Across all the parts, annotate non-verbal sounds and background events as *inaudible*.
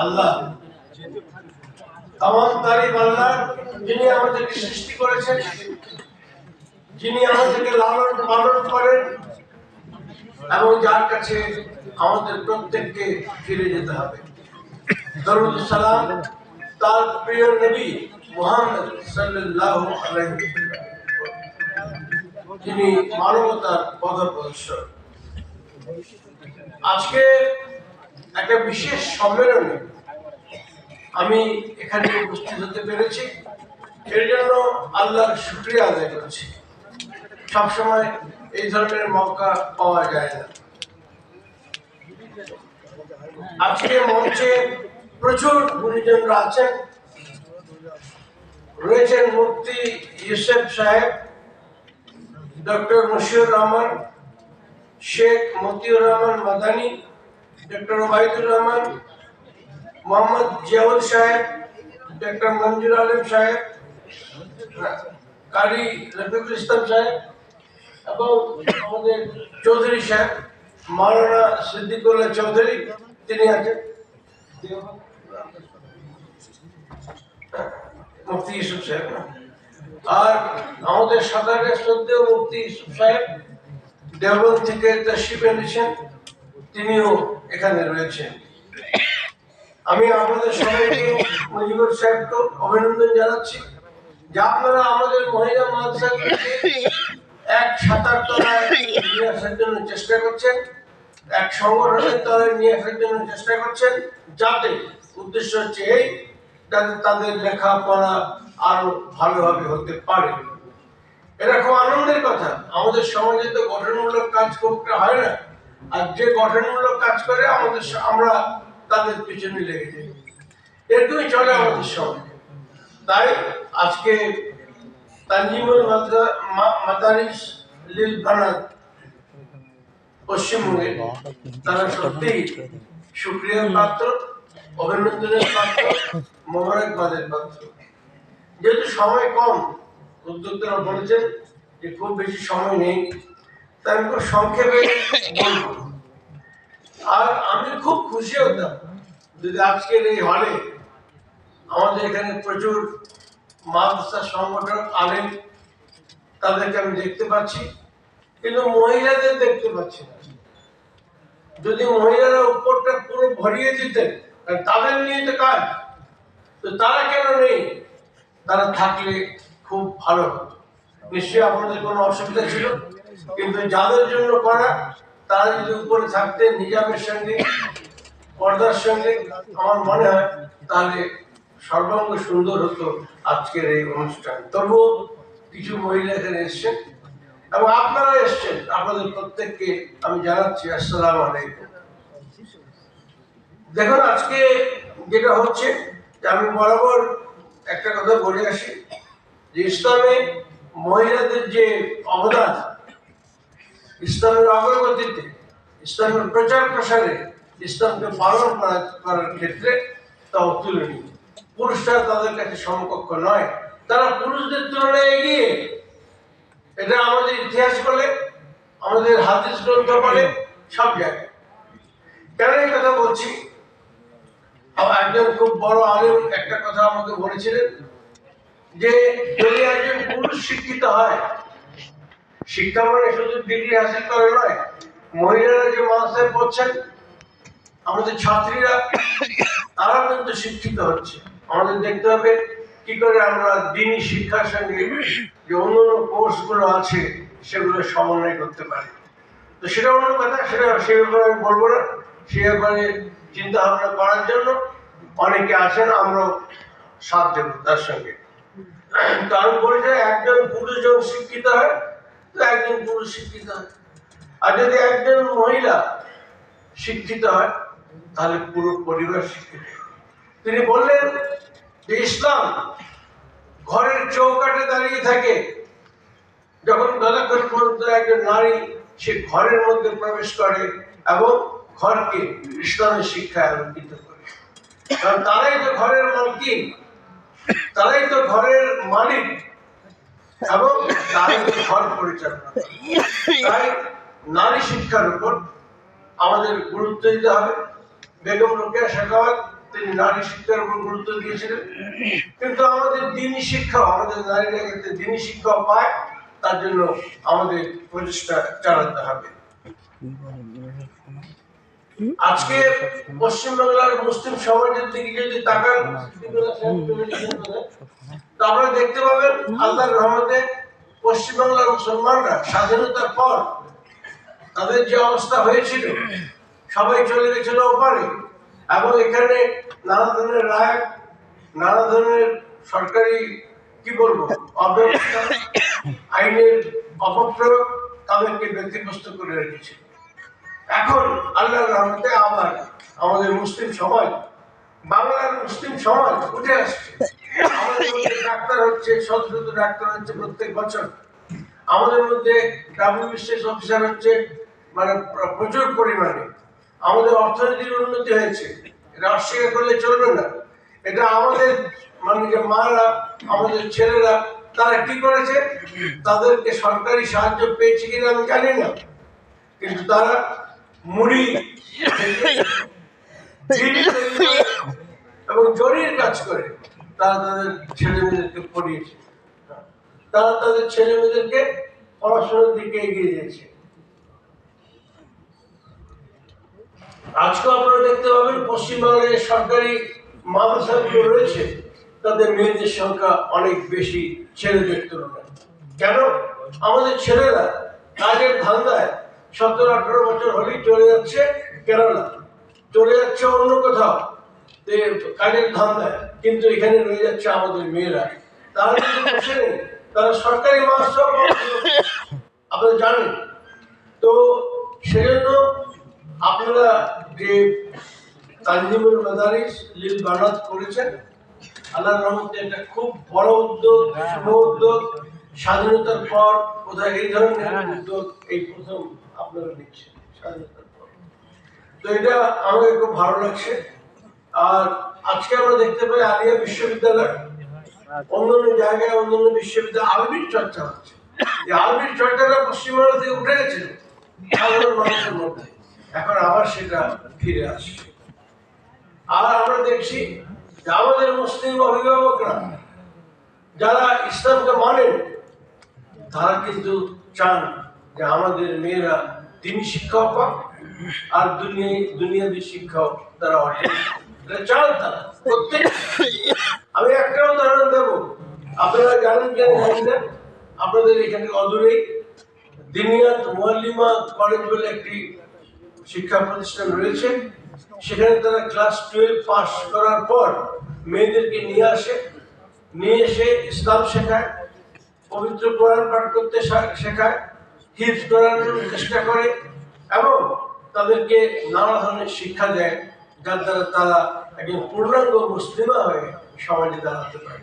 আল্লাহ যিনি সৃষ্টি করেছেন, যিনি আমাদেরকে লালন পালন করেন, এবং যার কাছে আমাদের প্রত্যেককে ফিরে যেতে হবে দরুদ সালাম তার প্রিয় নবী মুহাম্মদ সাল্লাল্লাহু আলাইহি। যিনি মানবতার পথপ্রদর্শক আজকে একটা বিশেষ সম্মেলনে আমি এখানে উপস্থিত হতে পেরেছি। এর জন্য আল্লাহর শুক্রিয়া আদায় করছি। সবসময় এই ধরনের মৌকা পাওয়া যায় না। আজকে মঞ্চে প্রচুর গুণীজনরা আছেন। রয়েছেন Mufti Yusuf Saheb, doctor Moshiur Rahman, Sheikh Motiur Rahman Madani doctor Obaidur Rahman, Mohammad Ziaul Saheb doctor Manjur Alam সাহেব, কারি রফিকুল ইসলাম সাহেব, এবং আমাদের চৌধুরী সাহেব, মাওলানা সিদ্দিকুল্লাহ চৌধুরী, তিনি আছেন। মুফতি ইউসুফ সাহেব আর আমাদের সাধারণের শ্রদ্ধেয় মুফতি ইউসুফ সাহেব, দেওবন্দ থেকে তশরিফ এনেছেন। তিনিও এখানে রয়েছেন। আমি আপনাদের সবাইকে মুজিবুর সাহেবকে অভিনন্দন জানাচ্ছি। যে আপনারা আমাদের মহিলা মাদ্রাসাকে এক তলায় নিয়ে আসার জন্য চেষ্টা করছেন, এক সংগঠনের তলায় নিয়ে আসার জন্য চেষ্টা করছেন, যাতে উদ্দেশ্য হচ্ছে এই, যাতে তাদের লেখাপড়া আরও ভালোভাবে হতে পারে। এটা খুব আনন্দের কথা, আমাদের সমাজে তো গঠনমূলক কাজ করতে হয় না। আর যে গঠনমূলক কাজ করে, আমাদের আমরা তাদের পিছনে লেগে যাই। এরকমই চলে আমাদের সমাজে। তাই আজকে তানজিমুল মাদারিস লিল বানাত পশ্চিমবঙ্গে তারা সত্যি সুক্রিয়ার পাত্র, অভিনন্দনের পাত্র, মোবারকবাদের পাত্র। যেহেতু সময় কম, উদ্যোক্তারা বলেছেন যে খুব বেশি সময় নেই। তাই আমি সংক্ষেপে আর আমি খুব খুশি হতাম যদি আজকের এই হলে আমাদের এখানে প্রচুর মাদ্রাসা সংগঠন আলেন তাদেরকে আমি দেখতে পাচ্ছি, কিন্তু মহিলাদের দেখতে পাচ্ছি না। যদি মহিলারা উপরটা পুরো ভরিয়ে দিতেন তাদের নিয়ে তো কাজ। তো তারা কেন নেই? তারা থাকলে খুব ভালো নিশ্চয়ই আপনাদের কোনো অসুবিধা ছিল? কিন্তু যাদের জন্য করা, তারা যদি উপরে থাকতেন নিজামের সঙ্গে, পর্দার সঙ্গে আমার মনে হয়, তাহলে সর্বাঙ্গ সুন্দর হতো আজকের এই অনুষ্ঠান। তবুও কিছু মহিলা এখানে এসছেন, এবং আপনারা এসছেন। আপনাদের প্রত্যেককে আমি জানাচ্ছি আসসালাম আলাইকুম। দেখুন, আজকে যেটা হচ্ছে, আমি বরাবর একটা কথা বলে আসি। যে ইসলামে মহিলাদের যে অবদান ইসলামের অগ্রগতিতে, ইসলামের প্রচার প্রসারে, ইসলামকে পালন করা করার ক্ষেত্রে তা অতুলনীয় পুরুষরা তাদের কাছে সমকক্ষ নয়, তারা পুরুষদের তুলনায় এগিয়ে। এটা আমাদের ইতিহাস বলে, আমাদের হাদিস গ্রন্থ বলে, সব জায়গায়। কেন এই কথা বলছি? একজন খুব বড় আলেম একটা কথা আমাকে বলেছিলেন যে যদি একজন পুরুষ শিক্ষিত হয় শিক্ষা মানে শুধু ডিগ্রি হাসিল করে নয়, মহিলারা যে মাদ্রাসায় পড়ছেন, আমাদের ছাত্রীরা তারা কিন্তু শিক্ষিত হচ্ছে। আমাদের দেখতে হবে কি করে আমরা দিনই শিক্ষার সঙ্গে যে অন্যান্য কোর্সগুলো আছে, সেগুলো সমন্বয় করতে পারি। তো সেটা অন্য কথা, সেটা সে ব্যাপারে আমি বলব না। সে ব্যাপারে চিন্তা ভাবনা করার জন্য অনেকে আছেন আমরা সাথ দেব তার সঙ্গে। তো আমি বলি যে একজন পুরুষ যখন শিক্ষিত হয় তো একজন পুরুষ শিক্ষিত হয়। আর যদি একজন মহিলা শিক্ষিত হয়, তাহলে পুরো পরিবার শিক্ষিত তিনি বললেন যে ইসলাম ঘরের চৌকাঠে দাঁড়িয়ে থাকে। যখন যতক্ষণ পর্যন্ত একজন নারী, সে ঘরের মধ্যে প্রবেশ করে এবং ঘরকে ইসলামের শিক্ষায় আলোকিত করে। কারণ তারাই তো ঘরের মালকিন তারাই তো ঘরের মালিক। এবং তারাই ঘর পরিচালনা তাই নারী শিক্ষার উপর আমাদের গুরুত্ব দিতে হবে। বেগম রোকেয়া শেখাওয়াত তিনি নারী শিক্ষার উপর গুরুত্ব দিয়েছিলেন। কিন্তু আমাদের দিনই শিক্ষা, আমাদের নারীরা যাতে দিনই শিক্ষা পায়, তার জন্য আমাদের প্রচেষ্টা চালাতে হবে। আজকে পশ্চিমবাংলার মুসলিম সমাজের দিকে যদি তাকান তো আপনারা দেখতে পাবেন আল্লাহর রহমতে পশ্চিমবাংলার মুসলমানরা স্বাধীনতার পর তাদের যে অবস্থা হয়েছিল, সবাই চলে গেছিল ওপারে। এবং এখানে নানা ধরনের রায়, নানা ধরনের সরকারি, কি বলব, অব্যবস্থা, আইনের অপপ্রয়োগ তাদেরকে ব্যক্তিগ্রস্ত করে রেখেছে। এখন আল্লাহর রহমতে আবার আমাদের মুসলিম সমাজ বাংলার মুসলিম সমাজ উঠে আসছে। আমাদের *laughs* ডাক্তার হচ্ছে শত শত ডাক্তার হচ্ছে প্রত্যেক বছর। আমাদের মধ্যে ডাব্লিউবিসিএস অফিসার হচ্ছে মানে প্রচুর পরিমাণে। আমাদের অর্থনীতির উন্নতি হয়েছে। এটা অস্বীকার করলে চলবে না। এটা আমাদের মানে যে মারা আমাদের ছেলেরা তারা কি করেছে? তাদেরকে সরকারি সাহায্য পেয়েছে কিনা আমি জানি না। কিন্তু তারা মুড়ি এবং জরির কাজ করে তারা তাদের ছেলে মেয়েদেরকে পড়িয়েছে। তারা তাদের ছেলে মেয়েদেরকে পড়াশোনার দিকে এগিয়ে আজকেও আপনারা দেখতে পাবেন সরকারি মাদ্রাসাগুলো রয়েছে, তাদের মেয়েদের সংখ্যা অনেক বেশি ছেলেদের তুলনায়। কেন? আমাদের ছেলেরা কাজের ধান্দায় সতেরো আঠারো বছর হলেই চলে যাচ্ছে কেরালা। চলে যাচ্ছে অন্য কোথাও। কাজের ধান্দায় কিন্তু এখানে রয়ে যাচ্ছে আমাদের মেয়েরা। তারা বসে নেই। তারা সরকারি মাদ্রাসা আপনারা জানেন। তো সেজন্য আপনারা যে তানজিমুল মাদারিস লিল বানাত করেছেন আল্লাহ রহমতে এটা খুব বড় উদ্যোগ শুভ উদ্যোগ স্বাধীনতার পর কোথায় এই ধরনের উদ্যোগ এই প্রথম আপনারা নিচ্ছেন স্বাধীনতার তো এটা আমাকে খুব ভালো লাগছে। আর আজকে আমরা দেখতে পাই আলিয়া বিশ্ববিদ্যালয়। অন্যান্য জায়গায় অন্যান্য বিশ্ববিদ্যালয় আরবির চর্চা হচ্ছে। এই আরবির চর্চাটা পশ্চিমবঙ্গ থেকে উঠে সাধারণ মানুষের মধ্যে। এখন আবার সেটা ফিরে আসছে। আর আমরা দেখছি যে আমাদের মুসলিম অভিভাবকরা, যারা ইসলামকে মানেন তারা কিন্তু চান যে আমাদের মেয়েরা তিনি শিক্ষা পাক আর দুনিয়া, দুনিয়াবী শিক্ষাও তারা। এটা চান তারা প্রত্যেক আমি একটা উদাহরণ দেব। আপনারা জানেন কেন জানি না? আপনাদের এখানে অদূরেই দিনিয়াত মোয়াল্লিমা কলেজ বলে একটি শিক্ষা প্রতিষ্ঠান রয়েছে। সেখানে তারা ক্লাস টুয়েলভ পাস করার পর মেয়েদেরকে নিয়ে আসে। নিয়ে এসে ইসলাম শেখায়, পবিত্র কোরআন পাঠ করতে শেখায় হিফজ করানোর চেষ্টা করে এবং তাদেরকে নানা ধরনের শিক্ষা দেয়, যার দ্বারা তারা একজন পূর্ণাঙ্গ মুসলিমা হয়ে সমাজে দাঁড়াতে পারে।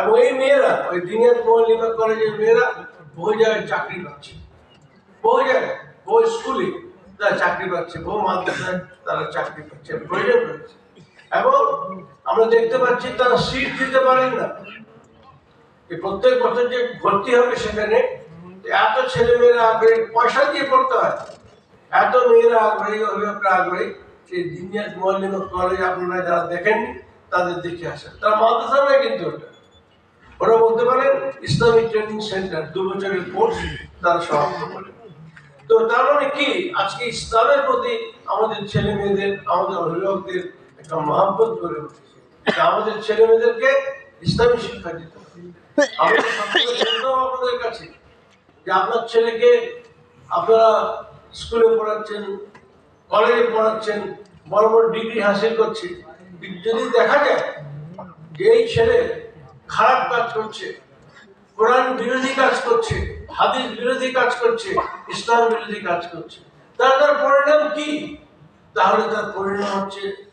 এবং এই মেয়েরা, ওই দিনের মৌলিমা কলেজের মেয়েরা বহু জায়গায় চাকরি পাচ্ছে। বহু জায়গায়, বহু স্কুলে তারা চাকরি পাচ্ছে, বহু মাদ্রাসায় তারা চাকরি পাচ্ছে, প্রয়োজন রয়েছে। এবং আমরা দেখতে পাচ্ছি তারা সিট দিতে পারেন না। প্রত্যেক বছর যে ভর্তি হবে সেখানে, এত ছেলে মেয়েরা পয়সা দিয়ে পড়তে হয়। এত মেয়েরা আগ্রহী, অভিভাবকরা আগ্রহী, সেই দিনিয়াত মোয়াল্লিম কলেজ আপনারা যারা দেখেননি, তাদের দেখে আসেন। তারা মাদ্রাসা নয় কিন্তু ওটা। ওরা বলতে পারেন, ইসলামিক ট্রেনিং সেন্টার দু বছরের কোর্স তারা সমাপ্ত করে। তো তার মানে কি? আজকে ইসলামের প্রতি আমাদের ছেলে মেয়েদের, আমাদের অভিভাবকদের একটা মহাব্বত গড়ে উঠেছে। আমাদের ছেলে মেয়েদেরকে ইসলামী শিক্ষা দিতে হবে। আমাদের কাছে। যে আপনার ছেলেকে আপনারা স্কুলে পড়াচ্ছেন, কলেজে পড়াচ্ছেন, বড় বড় ডিগ্রি হাসিল করছে। যদি দেখা যায় যে এই ছেলে খারাপ কাজ করছে, কোরআন বিরোধী কাজ করছে, হাদিস বিরোধী কাজ করছে, ইসলাম বিরোধী কাজ করছে, তার তার পরিণাম কি? তাহলে তার পরিণাম হচ্ছে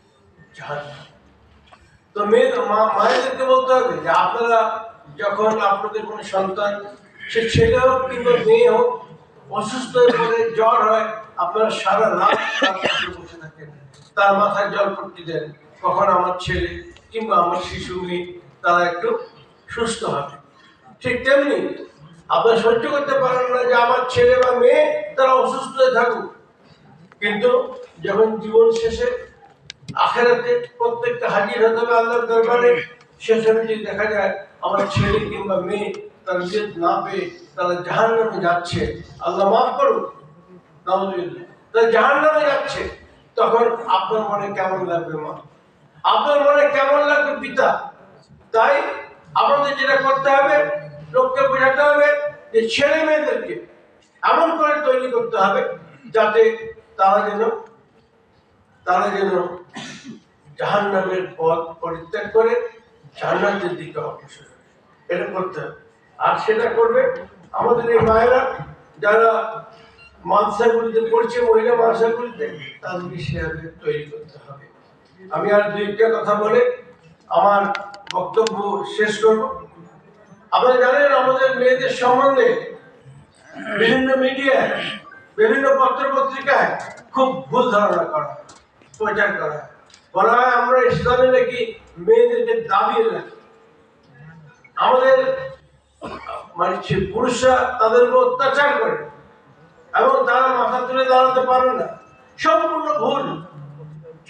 তো মেয়ে মা- মায়েদেরকে বলতে হবে যে আপনারা যখন আপনাদের কোনো সন্তান, সে ছেলে হোক কিংবা মেয়ে হোক অসুস্থ হয়ে পড়ে, জ্বর হয়, আপনারা সারা রাত বসে থাকেন। তার মাথায় জল পট্টি দেন। কখন আমার ছেলে কিংবা আমার শিশু মেয়ে, তারা একটু সুস্থ হবে। ঠিক তেমনি আপনারা সহ্য করতে পারেন না যে আমার ছেলে বা মেয়ে তারা অসুস্থ হয়ে থাকুক। কিন্তু যখন জীবন শেষে আখেরাতে প্রত্যেকটা হাজির হতে হবে আল্লাহর দরবারে সময় যদি দেখা যায়, আমার ছেলে কিংবা মেয়ে তার নিজের না পেয়ে তারা জাহান নামে যাচ্ছে। আল্লাহ মাফ নাউজুবিল্লাহ। তারা জাহান নামে যাচ্ছে। তখন আপনার মনে কেমন লাগবে মা? আপনার মনে কেমন লাগবে পিতা? তাই আমাদের যেটা করতে হবে, লোককে বোঝাতে হবে যে ছেলে মেয়েদেরকে এমন করে তৈরি করতে হবে যাতে তারা যেন তারা যেন জাহান্নামের পথ পরিত্যাগ করে জান্নাতের দিকে অগ্রসর। এটা করতে হবে। আর সেটা করবে আমাদের এই মায়েরা যারা মাদ্রাসাগুলিতে পড়ছে, মহিলা মাদ্রাসাগুলিতে তাদেরকে সেভাবে তৈরি করতে হবে। আমি আর দুইটা কথা বলে আমার বক্তব্য শেষ করব। আপনারা জানেন, আমাদের মেয়েদের সম্বন্ধে বিভিন্ন মিডিয়ায় বিভিন্ন পত্র পত্রিকায় খুব ভুল ধারণা করা প্রচার করা। বলা হয়, আমরা ইসলামে নাকি মেয়েদেরকে দাবিয়ে রাখি। আমাদের মানে পুরুষরা তাদের উপর অত্যাচার করে এবং তারা মাথা তুলে দাঁড়াতে পারে না। সম্পূর্ণ ভুল।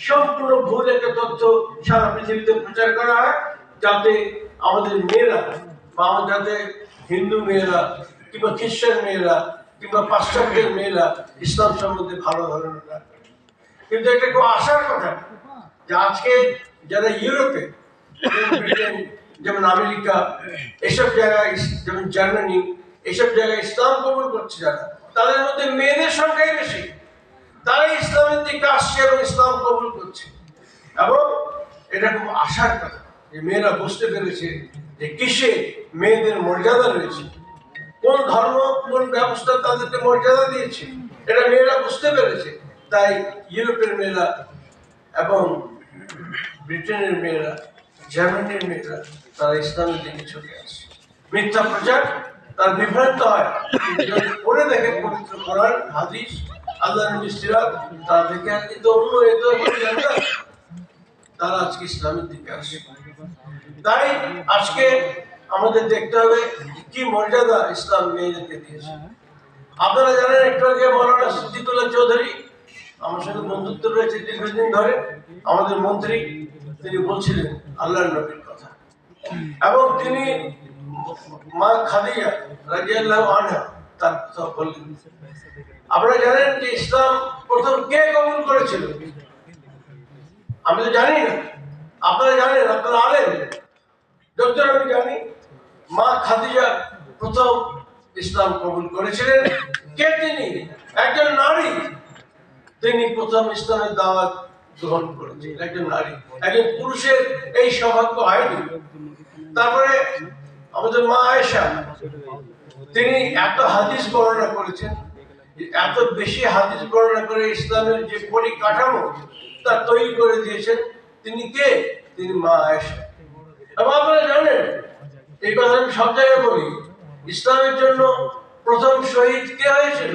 সম্পূর্ণ ভুল একটা তথ্য সারা পৃথিবীতে প্রচার করা হয় যাতে আমাদের মেয়েরা বা যাতে হিন্দু মেয়েরা কিংবা খ্রিস্টান মেয়েরা কিংবা পাশ্চাত্যের মেয়েরা ইসলাম সম্বন্ধে ভালো ধারণা কিন্তু এটা খুব আশার কথা যে আজকে যারা ইউরোপে যেমন আমেরিকা, এসব জায়গায় যেমন জার্মানি, এসব জায়গায় ইসলাম কবুল করছে যারা, তাদের মধ্যে মেয়েদের সংখ্যাই বেশি। তারা ইসলামের দিকে আসছে এবং ইসলাম কবুল করছে। এবং এটা খুব আশার কথা যে মেয়েরা বুঝতে পেরেছে যে কিসে মেয়েদের মর্যাদা রয়েছে। কোন ধর্ম, কোন ব্যবস্থা তাদেরকে মর্যাদা দিয়েছে, এটা মেয়েরা বুঝতে পেরেছে। তাই ইউরোপের মেয়েরা এবং ব্রিটেনের মেয়েরা জার্মানির মেয়েরা তারা ইসলামের দিকে ছুটে আসে মিথ্যা প্রচার তার বিভ্রান্ত হয় পড়ে দেখে পবিত্র কোরআন হাদিস আল্লাহ নবী সিরাত দেখে কিন্তু অন্য এত তারা আজকে ইসলামের দিকে আসে তাই আজকে আমাদের দেখতে হবে কি মর্যাদা ইসলাম মেয়েদেরকে দিয়েছে আপনারা জানেন একটু আগে মৌলানা সিদ্দিকুল্লাহ চৌধুরী আমার সাথে বন্ধুত্ব রয়েছে দীর্ঘদিন ধরে আমাদের মন্ত্রী তিনি বলছিলেন, আল্লাহর নবীর কথা। এবং তিনি মা খাদিজা রাজিয়াল্লাহু আনহা তার কথা বললেন। আপনারা জানেন যে ইসলাম প্রথম কে কবুল করেছিল? আমি তো জানি না। আপনারা জানেন, আপনারা আলেন ডক্টর আমি জানি, মা খাদিজা প্রথম ইসলাম কবুল করেছিলেন। কে তিনি? একজন নারী। তিনি প্রথম ইসলামের দাওয়াত গ্রহণ করেছেন একজন নারী, একজন পুরুষের এই সৌভাগ্য হয়নি। তারপরে আমাদের মা আয়েশা, তিনি এত হাদিস বর্ণনা করেছেন, এত বেশি হাদিস বর্ণনা করে ইসলামের যে পরিকাঠামো তা তৈরি করে দিয়েছেন, তিনি কে? তিনি মা আয়েশা। এবং আপনারা জানেন, এই কথা আমি সব জায়গায় বলি, ইসলামের জন্য প্রথম শহীদ কে হয়েছিল?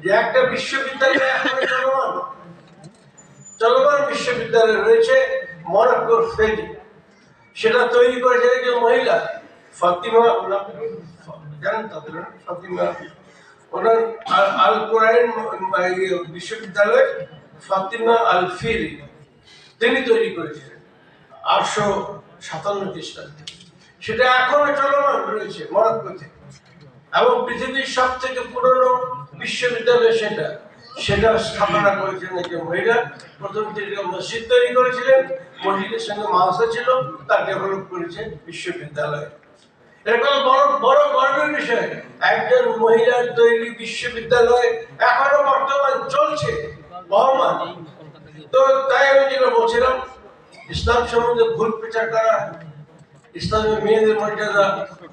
যে একটা বিশ্ববিদ্যালয় চলমান চলমান বিশ্ববিদ্যালয় রয়েছে মরক্কোর ফেজি। সেটা তৈরি করেছে একজন মহিলা, ফাতিমা জানেন তাদের? ফাতিমা। ওনার আল- ফাতিমা আল ফিরি। তিনি তৈরি করেছিলেন আটশো সাতান্ন খ্রিস্টাব্দে। সেটা এখনও চলমান রয়েছে মরক্কোতে। এবং পৃথিবীর সব থেকে পুরনো বিশ্ববিদ্যালয় সেটা। সেটা স্থাপনা করেছিলেন একজন মহিলা। প্রথম তিনি মসজিদ তৈরি করেছিলেন, মসজিদের সঙ্গে মাদ্রাসা ছিল তা ডেভেলপ করেছে বিশ্ববিদ্যালয়। এরকম বড় বড় গর্বের বিষয়, একজন মহিলার তৈরি বিশ্ববিদ্যালয় এখনও বর্তমান চলছে, বহমান। তো তাই আমি যেটা বলছিলাম, ইসলাম সম্বন্ধে ভুল প্রচার করা, ইসলামের মেয়েদের মর্যাদা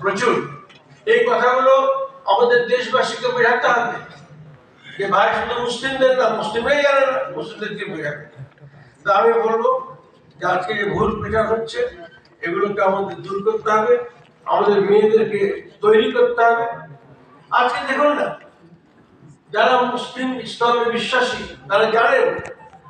প্রচুর। এই কথাগুলো আমাদের দেশবাসীকে বোঝাতে হবে। যে ভাই শুধু মুসলিমদের না মুসলিমরাই জানে না মুসলিমদেরকে বোঝাবে তা আমি বলব যে আজকে যে ভুল প্রচার হচ্ছে, এগুলোকে আমাদের দূর করতে হবে, আমাদের মেয়েদেরকে তৈরি করতে হবে। আজকে দেখুন না, যারা মুসলিম ইসলামে বিশ্বাসী, তারা জানেন